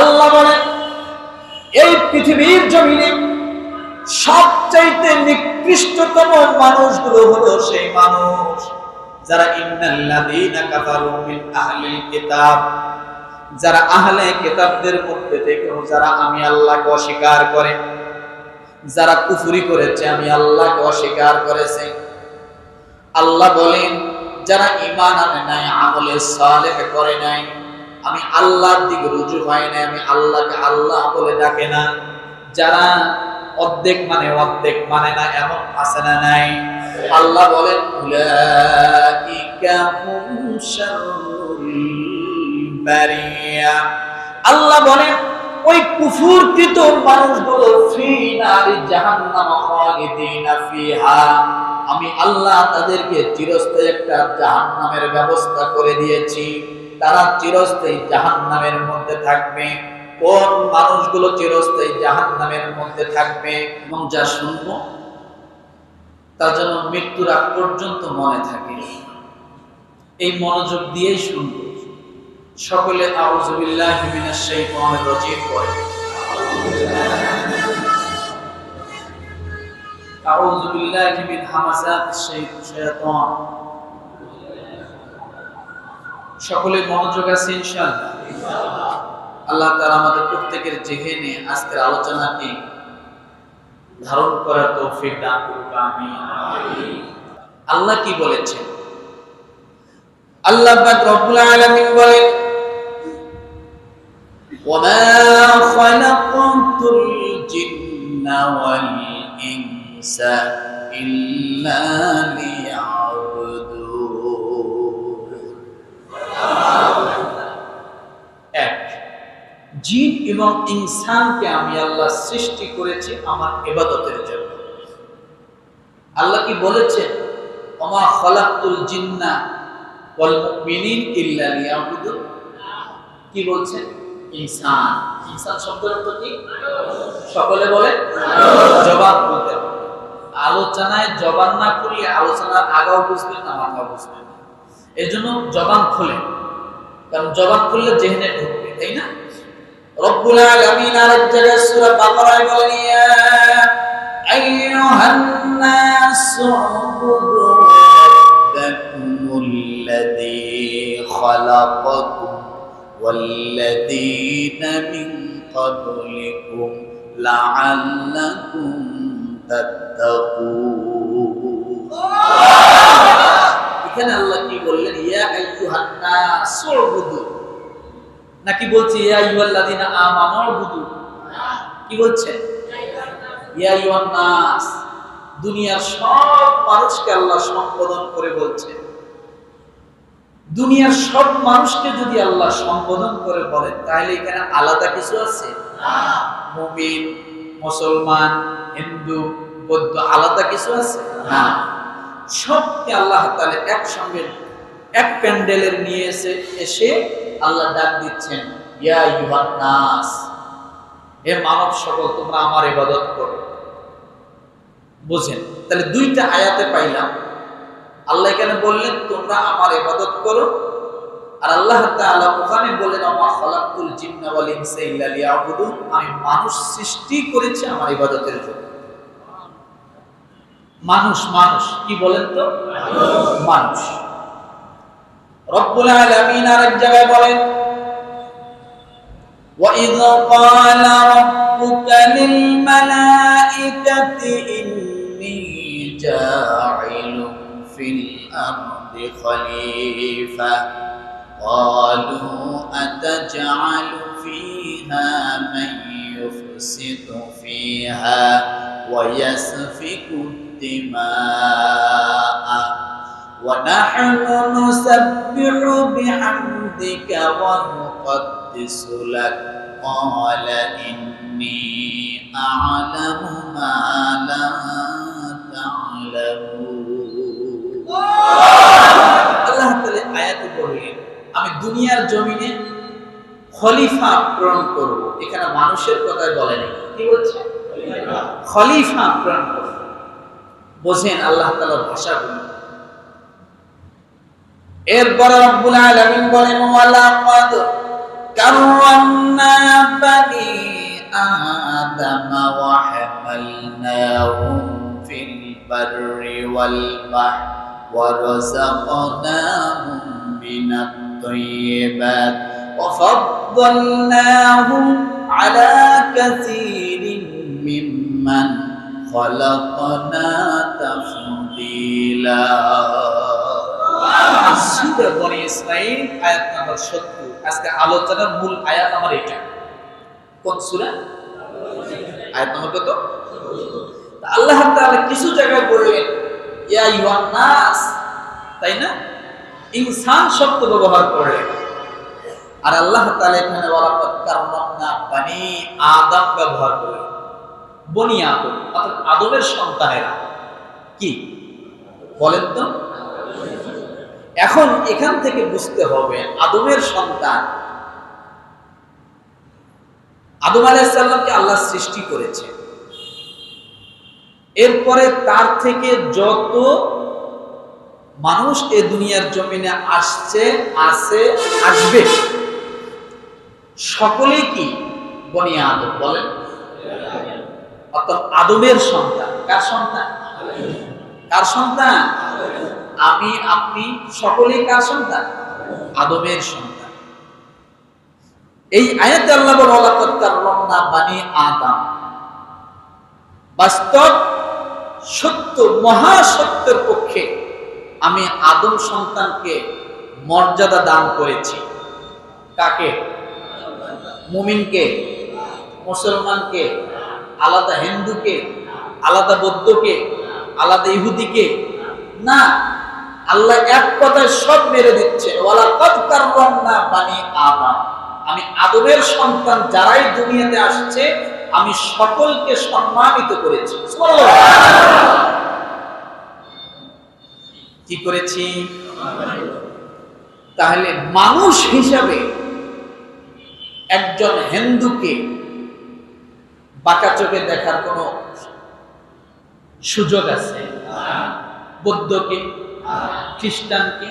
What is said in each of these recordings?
আল্লাহ বলেন এই পৃথিবীর জমিনে সবচাইতে নিকৃষ্টতম মানুষগুলো হলো সেই মানুষ যারা ইন্নাল্লাযীনা কাফারু মিন আহলিল কিতাব। যারা আহলে কিতাবদের মধ্যে থেকেও যারা আমি আল্লাহকে অস্বীকার করে, যারা কুফরি করেছে, আমি আল্লাহকে অস্বীকার করেছে। আল্লাহ বলেন, যারা ঈমান আনে নাই, আমলে সালেহ করে নাই আমি আল্লাহর দিকে রুজু হয় না আমি আল্লাহকে আল্লাহ বলে ডাকে না। যারা অর্ধেক মানে অর্ধেক মানে না, এমন আছে না নাই। আল্লাহ বলেন আল্লাহ বলেন, ওই কুফুরকৃত মানুষগুলো ফি নারি জাহান্নাম খালিদিনা ফিহা। আমি আল্লাহ তাদেরকে চিরস্থায়ী একটা জাহান্নামের ব্যবস্থা করে দিয়েছি। তারা চিরস্থায়ী জাহান্নামের মধ্যে থাকবে। কোন মানুষগুলো চিরস্থায়ী জাহান্নামের মধ্যে থাকবে এবং যা শুনব তা যেন মৃত্যুর আগ পর্যন্ত মনে থাকে। এই মনোযোগ দিয়েই শুনব। সকলে আউযুবিল্লাহি মিনাশ শাইতানির রাজিম পড়ে। আউযু বিল্লাহি হামাযাতিশ শাইতান সকলে মনোযোগ আছে ইনশাআল্লাহ আল্লাহ তাআলা আমাদের প্রত্যেকের জেহেনে আজকের আলোচনাটি ধারণ করার তৌফিক দান করুক আমিন আল্লাহ কি বলেছেন আল্লাহ পাক রব্বুল আলামিন বলেন وما خلقت الجن والإنس إلا এবং ইনসানকে আমি আল্লাহ সৃষ্টি করেছি আমার ইবাদতের জন্য। আল্লাহ কি বলেছেন? ওমা খলাকতুল জিন্না কি ইনসান। ইনসান কি? সকলে বলে, জবাব বলতে আলোচনায় জবান না করলে আলোচনার আগাও বুঝবেন না মাথাও বুঝবেন এর জন্য জবান খোলে কারণ জবান খুললে জেহেনে ঢুকবে, তাই না? রব্বুল আলামিন আরেক জায়গায় সূরা বাকারায় বলেন ইয়া আইয়ুহান নাস উবুদু রাব্বাকুমুল্লাযী খালাকাকুম والذين من قبلكم لعلكم تتقون এখানে আল্লাহ কি বললেন ইয়া আইয়ুহান নাস উবুদু নাকি বলছে, ইয়া আইয়ুহাল্লাযিনা আমানু উবুদু কি বলছে? ইয়া আইয়ুহান নাস দুনিয়ার সব মানুষকে আল্লাহ সম্বোধন করে বলছে। দুনিয়ার সব মানুষকে যদি আল্লাহ সম্বোধন করে বলেন, তাহলে এখানে আলাদা কিছু আছে? মুমিন, মুসলমান, হিন্দু, বৌদ্ধ, আলাদা কিছু আছে? না। সবকে আল্লাহ তাহলে একসঙ্গে এক প্যান্ডেলের নিয়ে এসে এসে আল্লাহ ডাক দিচ্ছেন, ইয়া ইউহান নাস হে মানব সকল, তোমরা আমার ইবাদত করো। বুঝেন? তাহলে দুইটা আয়াতে পাইলাম। আল্লাহ এখানে বললেন, তোমরা আমার ইবাদত করো? আর আল্লাহ তাআলা ওখানে বললেন আমা খালাকুল জিন্না ওয়াল ইনসা ইল্লা লিয়াবুদুন। আমি মানুষ সৃষ্টি করেছি আমার ইবাদতের জন্য। মানুষ মানুষ, কি বলেন তো? মানুষ। রব্বুল আলামিন আরেক জায়গায় বলেন وَإِذْ قَالَ رَبُّكَ لِلْمَلَائِكَةِ إِنِّي جَاعِلٌ في الأرض خليفة قالوا أتجعل فيها من يفسد فيها ويسفك الدماء ونحن نسبح بحمدك ونقدس لك قال إني أعلم ما لا تعلمون আল্লাহ তাআলা আয়াতে বললেন আমি দুনিয়ার জমিনে খলিফা প্রেরণ করব এখানে মানুষের কথাই বলেনি কি বলছে খলিফা প্রেরণ করব বোঝেন আল্লাহ তাআলার ভাষাগুলো এরপর রব্বুল আলামিন বলেন ওয়ালাকাদ কাররামনা বানি আদম ওয়া হামালনাহুম ফিল বাররি ওয়াল বাহর ওয়া রাযাকনাহুম মিনাত তাইয়্যিবাত ওয়া ফাদ্দালনাহুম আলা কাসীরিন মিম্মান خلقنا تفضيلا সূরা বনি ইসরাঈল আয়াত নাম্বার 70 আজকে আলোচনার মূল আয়াত আমার এটা। আয়াত আল্লাহ তাআলা কিছু জায়গায় বললেন, ইয়া আইয়ুহান নাস তাই না? ইনসান শব্দ ব্যবহার করলেন আর আল্লাহ তাআলা এখানে, ওয়ালাকাদ কাররামনা বানি আদম ব্যবহার করলেন বনি আদম, অর্থাৎ আদমের সন্তানেরা। কি? বলেন তো। এখন এখান থেকে বুঝতে হবে আদমের সন্তান আদম আলাইসাল্লামকে আল্লাহ সৃষ্টি করেছে। এরপরে তার থেকে যত মানুষ এ দুনিয়ার জমিনে আসছে, আছে, আসবে, সকলেই কি? বনিয়া আদম, বলেন। অর্থাৎ আদমের সন্তান, কার সন্তান? কার সন্তান? আমি, আপনি সকলেই কার সন্তান, আদমের সন্তান। এই আয়াতে আল্লাহ বলা বানি আদম। বাস্তব, সত্য, মহাসত্যের পক্ষে আমি আদম সন্তানকে মর্যাদা দান করেছি। কাকে? মুমিনকে, মুসলমানকে, আলাদা হিন্দুকে, আলাদা বৌদ্ধকে, আলাদা ইহুদিকে। না আল্লাহ এক কথায় সব মেরে দিচ্ছে। আমি আদমের সন্তান যারাই দুনিয়াতে আসছে, আমি সকলকে সম্মানিত করেছি। কি করেছি? তাহলে মানুষ হিসাবে একজন হিন্দুকে বাঁকা চোখে দেখার কোন সুযোগ আছে? বৌদ্ধকে খ্রিস্টানকে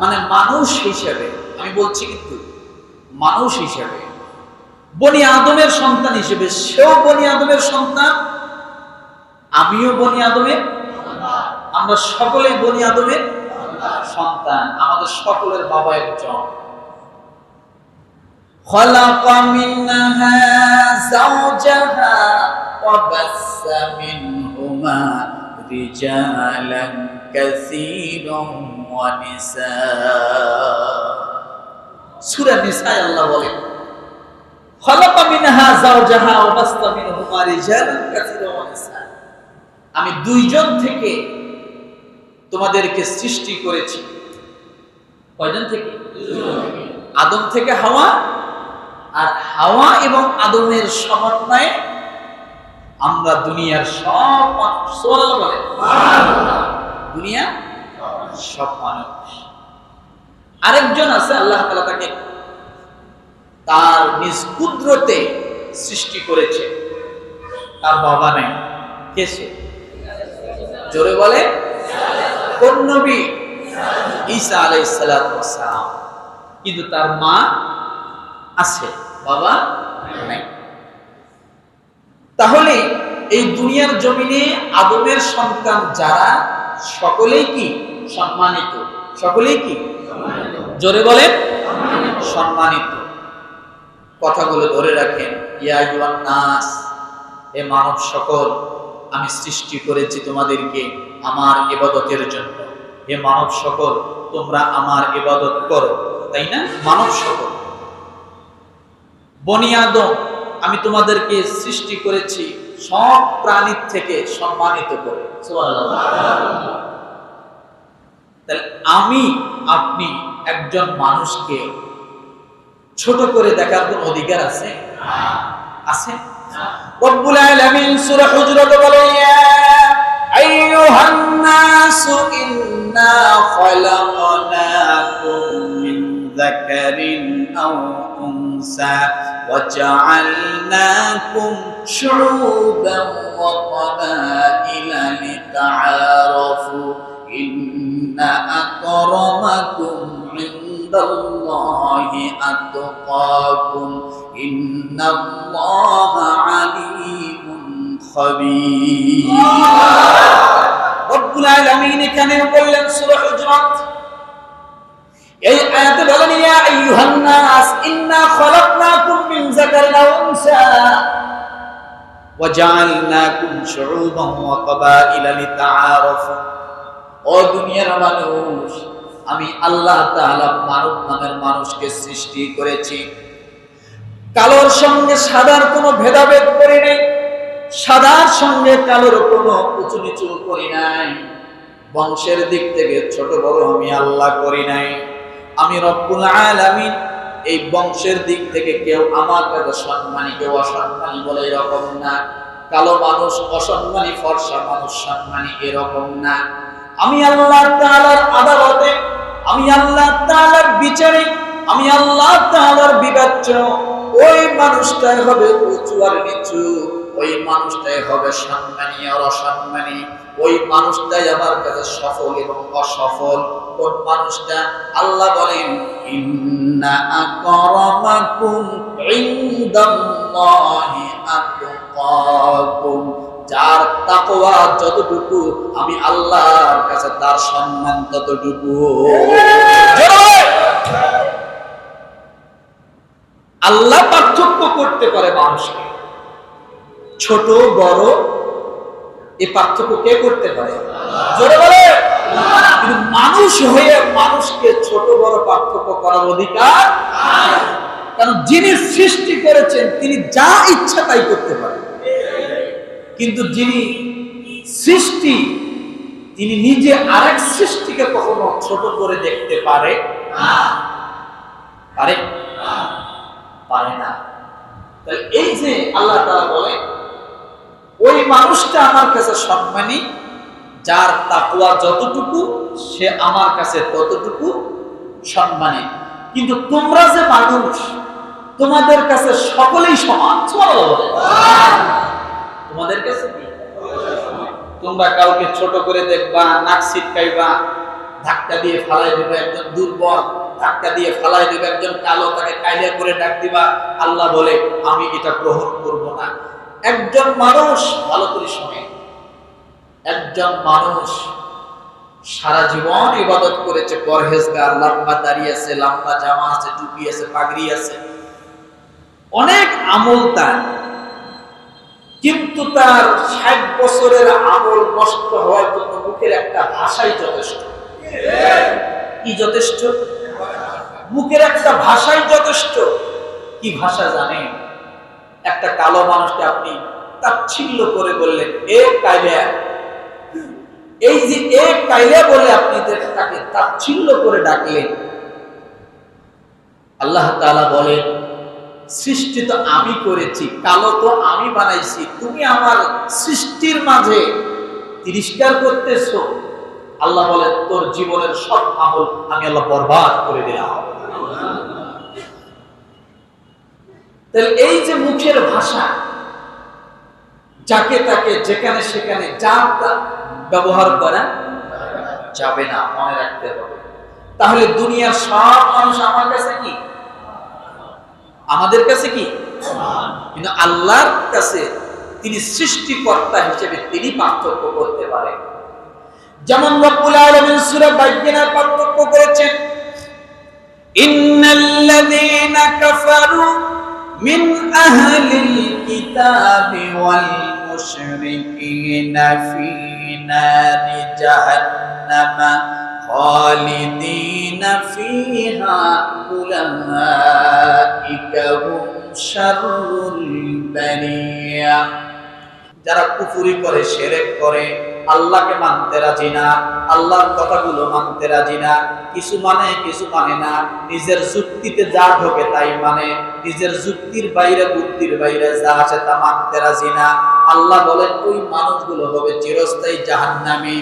মানে মানুষ হিসেবে আমি বলছি কিন্তু মানুষ হিসেবে বনি আদমের সন্তান হিসেবে সেও বনি আদমের সন্তান আমিও বনি আদমের আমরা সকলেই বনি আদমের সন্তান আমাদের সকলের বাবা একজন خلق منها زوجها وبث منهما رجالا كثيرا ونساء সূরা নিসায় আল্লাহ বলেন خلق منها زوجها وبث منهما رجالا كثيرا ونساء আমি দুইজন থেকে তোমাদেরকে সৃষ্টি করেছি কয়জন থেকে আদম থেকে হাওয়া আর হাওয়া এবং আদমের সমন্বয়ে আমরা দুনিয়ার সব মানুষ বলে দুনিয়া সব মানুষ। আরেকজন আছে আল্লাহ তালা তাকে তার নিজ কুদরতে সৃষ্টি করেছে। তার বাবা নেই। কেসে জোরে বলে কোন নবী? ঈসা আলাইসালাম কিন্তু তার মা আছে বাবা নাই। তাহলে এই দুনিয়ার জমিনে আদমের সন্তান যারা, সকলেই কি সম্মানিত? সকলেই কি? জোরে বলেন, সম্মানিত। কথাগুলো ধরে রাখেন, ইয়া নাস, এ মানব সকল, আমি সৃষ্টি করেছি তোমাদেরকে আমার ইবাদতের জন্য। হে মানব সকল, তোমরা আমার ইবাদত করো, তাই না? মানব সকল। বনি আদম আমি তোমাদেরকে সৃষ্টি করেছি সব প্রাণীর থেকে সম্মানিত করে। তাহলে আমি আপনি একজন মানুষকে ছোট করে দেখার কোন অধিকার আছে? আছে? রব্বুল আলামিন সূরা আও উনসা। وجعلناكم شعوبا وقبائل لتعارفوا إن أكرمكم عند الله أتقاكم إن الله عليم خبير. رب العالمين كان يقول لك سورة حجرات এই আয়াতে বলেন ইয়া আইয়ুহান নাস ইন্না খলাকনাকুম মিন যাকারিন ওয়া উনসা। ওয়া জাআলনাকুম শুউবান ওয়া লিতাআরাফু। ও দুনিয়ার মানুষ, আমি আল্লাহ তাআলা মানব নামের মানুষকে সৃষ্টি করেছি। কালোর সঙ্গে সাদার কোনো ভেদাভেদ করি নাই, সাদার সঙ্গে কালোর কোনো উঁচু নিচু করি নাই। বংশের দিক থেকে ছোট বড় আমি আল্লাহ করি নাই। আমি রব্বুল আলামিন এই বংশের দিক থেকে কেউ আমার কাছে সম্মানী, কেউ অসম্মানী বলে এরকম না। কালো মানুষ, অসম্মানী, ফর্সা মানুষ, সম্মানী এরকম না। আমি আল্লাহ তাআলার আদালতে, আমি আল্লাহ তাআলার বিচারে, আমি আল্লাহ তাআলার বিবেচ্য। ওই মানুষটাই হবে উঁচু আর নিচু, ওই মানুষটাই হবে সম্মানী আর অসম্মানী, ওই মানুষটাই আমার কাছে সফল এবং অসফল। মানুষটা আল্লাহ বলেন যার যতটুকু, আমি আল্লাহর কাছে তার সম্মান ততটুকু। আল্লাহ পার্থক্য করতে পারে মানুষকে। ছোট, বড় এই পার্থক্য কে করতে পারে? কিন্তু মানুষ হয়ে মানুষকে ছোট বড় পার্থক্য করার অধিকার কারণ যিনি সৃষ্টি করেছেন, তিনি যা ইচ্ছা তাই করতে পারেন। কিন্তু যিনি সৃষ্টি, তিনি নিজে আরেক সৃষ্টিকে কখনো ছোট করে দেখতে পারে পারে? পারে না। তাহলে এই যে আল্লাহ তাআলা বলে ওই মানুষটা আমার কাছে সম্মানী, যার তাকওয়া যতটুকু, সে আমার কাছে ততটুকু সম্মানী। কিন্তু তোমরা যে মানুষ, তোমাদের কাছে সকলেই সমান তোমাদের কাছে তোমরা কাউকে ছোট করে দেখবা, নাক ছিটকাইবা, ধাক্কা দিয়ে ফালাই দেবে একজন দুর্বল, ধাক্কা দিয়ে ফালাই দেবে একজন কালো, তাকে কায়দা করে ডাক দিবা, আল্লাহ বলে, আমি এটা গ্রহণ করব না। একজন মানুষ ভালো করে একজন মানুষ সারা জীবন ইবাদত করেছে, পরহেজগার, লম্বা দাঁড়িয়ে আছে, লম্বা জামা আছে, টুপি আছে, পাগড়ি আছে। অনেক আমল তার। কিন্তু তার ষাট বছরের আমল নষ্ট হওয়ার জন্য মুখের একটা ভাষাই যথেষ্ট। কি যথেষ্ট? মুখের একটা ভাষাই যথেষ্ট। কি ভাষা জানে একটা কালো মানুষকে আপনি তাচ্ছিল্য করে বললেন, এ কাইলিয়া এই যে এ কাইলিয়া বলে আপনি তাকে তাচ্ছিল্য করে ডাকলেন, আল্লাহ তাআলা বলেন, সৃষ্টি তো আমি করেছি, কালো তো আমি বানাইছি, তুমি আমার সৃষ্টির মাঝে তিরস্কার করতেছো। আল্লাহ বলেন, তোর জীবনের সব আমল আমি আল্লাহ বরবাদ করে দিলাম। তাহলে এই যে মুখের ভাষা, যাকে তাকে যেখানে সেখানে যা ব্যবহার করা যাবে না, মনে রাখতে হবে। তাহলে দুনিয়ার সব মানুষ আমার কাছে কি? আমাদের কাছে কি? কিন্তু আল্লাহর কাছে তিনি সৃষ্টিকর্তা হিসেবে তিনি পার্থক্য করতে পারেন যেমন রব্বুল আলামিন সূরা বাইয়িনার পার্থক্য করেছেন, ইন্নাল্লাযীনা কাফারু من أهل الكتاب والمشركين في نار جهنم خالدين فيها أولئك هم شر البرية. যারা কুফুরি করে, সেরেক করে, আল্লাহকে মানতে রাজি না, আল্লাহর কথাগুলো মানতে রাজি না, কিছু মানে কিছু মানে না, নিজের যুক্তিতে যা ঢোকে তাই মানে নিজের যুক্তির বাইরে, বুদ্ধির বাইরে যা আছে তা মানতে রাজি না। আল্লাহ বলেন, ওই মানুষগুলো হবে চিরস্থায়ী জাহান্নামী।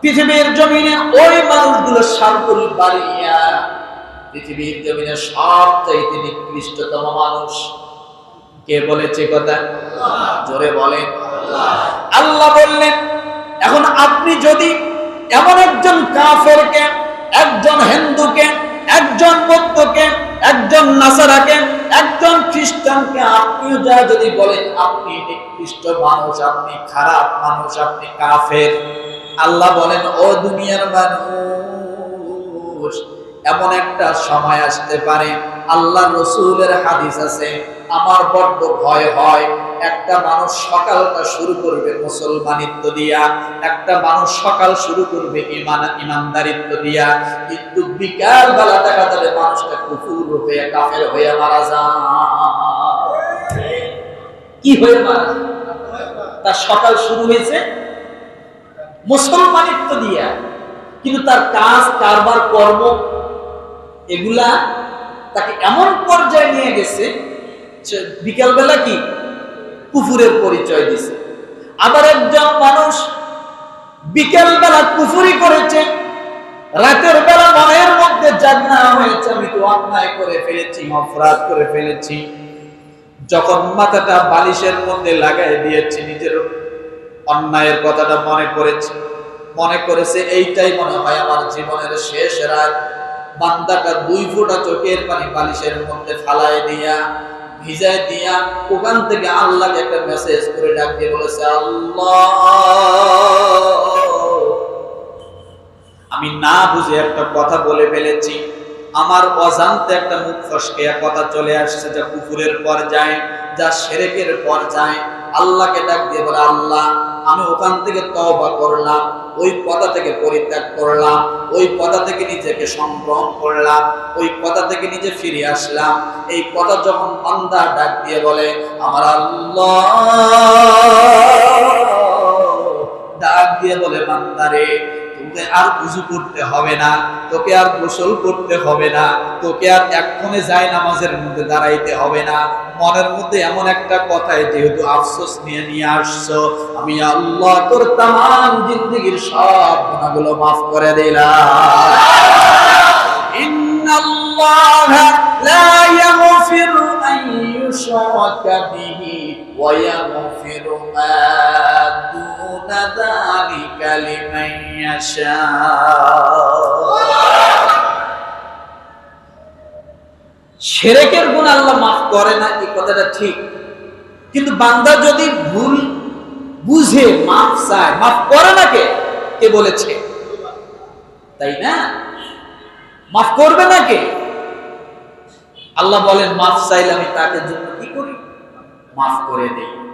পৃথিবীর জমিনে ওই মানুষগুলো শাররুল বারিয়া। পৃথিবীর জমিনে সবচাইতে নিকৃষ্টতম মানুষ। কে বলেছে কথা? জোরে বলেন। আল্লাহ বললেন, এখন আপনি যদি এমন একজন কাফেরকে, একজন হিন্দুকে, একজন বৌদ্ধকে, একজন নাসারাকে, একজন খ্রিস্টানকে আপনিও যা যদি বলেন, আপনি নিকৃষ্ট মানুষ, আপনি খারাপ মানুষ, আপনি কাফের। আল্লাহ বলেন, ও দুনিয়ার মানুষ এমন একটা সময় আসতে পারে। আল্লাহ রসুলের হাদিস আছে, আমার বড্ড ভয় হয়, একটা মানুষ সকালটা শুরু করবে মুসলমানিত্ব দিয়া, একটা মানুষ সকাল শুরু করবে ইমান, ইমানদারিত্ব দিয়া। কিন্তু বিকাল বেলা দেখা যাবে মানুষটা কুকুর হয়ে কাফের হয়ে মারা যায়। কি হয়ে মারা তার সকাল শুরু হয়েছে মুসলমানিত্ব দিয়া। কিন্তু তার কাজ, কারবার, কর্ম এগুলা তাকে এমন পর্যায়ে নিয়ে গেছে বিকালবেলা কি? কুফুরের পরিচয় দিছে। আবার একজন মানুষ বিকেলবেলা কুফুরি করেছে, রাতের বেলা মনের মধ্যে জাগনা হয়েছে, আমি তো অন্যায় করে ফেলেছি, অপরাধ করে ফেলেছি। যখন মাথাটা বালিশের মধ্যে লাগাই দিয়েছি, নিজের অন্যায়ের কথাটা মনে করেছি, মনে করেছে, এইটাই মনে হয় আমার জীবনের শেষ রাত। বান্দাটা দুই ফোঁটা চোখের পানি বালিশের মধ্যে ফালাই দিয়া ভিজাই দিয়া ওখান থেকে আল্লাহকে একটা মেসেজ করে ডাক দিয়ে বলেছে, আল্লাহ! আমি না বুঝে একটা কথা বলে ফেলেছি। আমার অজান্তে একটা মুখ ফসকে কথা চলে আসছে যা কুকুরের পর্যায়ে যা সেরেকের পর্যায়ে আল্লাহকে ডাক দিয়ে বলে, আল্লাহ আমি ওখান থেকে তবা করলাম, ওই পদা থেকে পরিত্যাগ করলাম, ওই পদা থেকে নিজেকে সংগ্রহ করলাম, ওই পদা থেকে নিজে ফিরে আসলাম। এই পদা যখন বান্দা ডাক দিয়ে বলে, আমার আল্লাহ, ডাক দিয়ে বলে বান্দারে তোকে আর উজু করতে হবে না, তোকে আর গোসল করতে হবে না, তোকে আর এক্ষণে যায় নামাজের মধ্যে দাঁড়াইতে হবে না। মনের মধ্যে এমন একটা কথায় যেহেতু আফসোস নিয়ে নিয়ে আসছো, আমি আল্লাহ তোর তাম জিন্দগির সব গুণাগুলো মাফ করে দিলাম। ইন্নাল্লাহ লা ইয়াগফিরু আন ইউশরাকা বিহি। ইয়াগফিরু মা দুনা যালিকা লিমান ইয়াশা সেরেকের গুণ আল্লাহ মাফ করে না, এই কথাটা ঠিক। কিন্তু বান্দা যদি ভুল বুঝে, মাফ চায়, মাফ করে না কে? কে বলেছে? তাই না? মাফ করবে না কে? আল্লাহ বলেন, মাফ চাইলে আমি তাকে জন্য কি করি? মাফ করে দেই।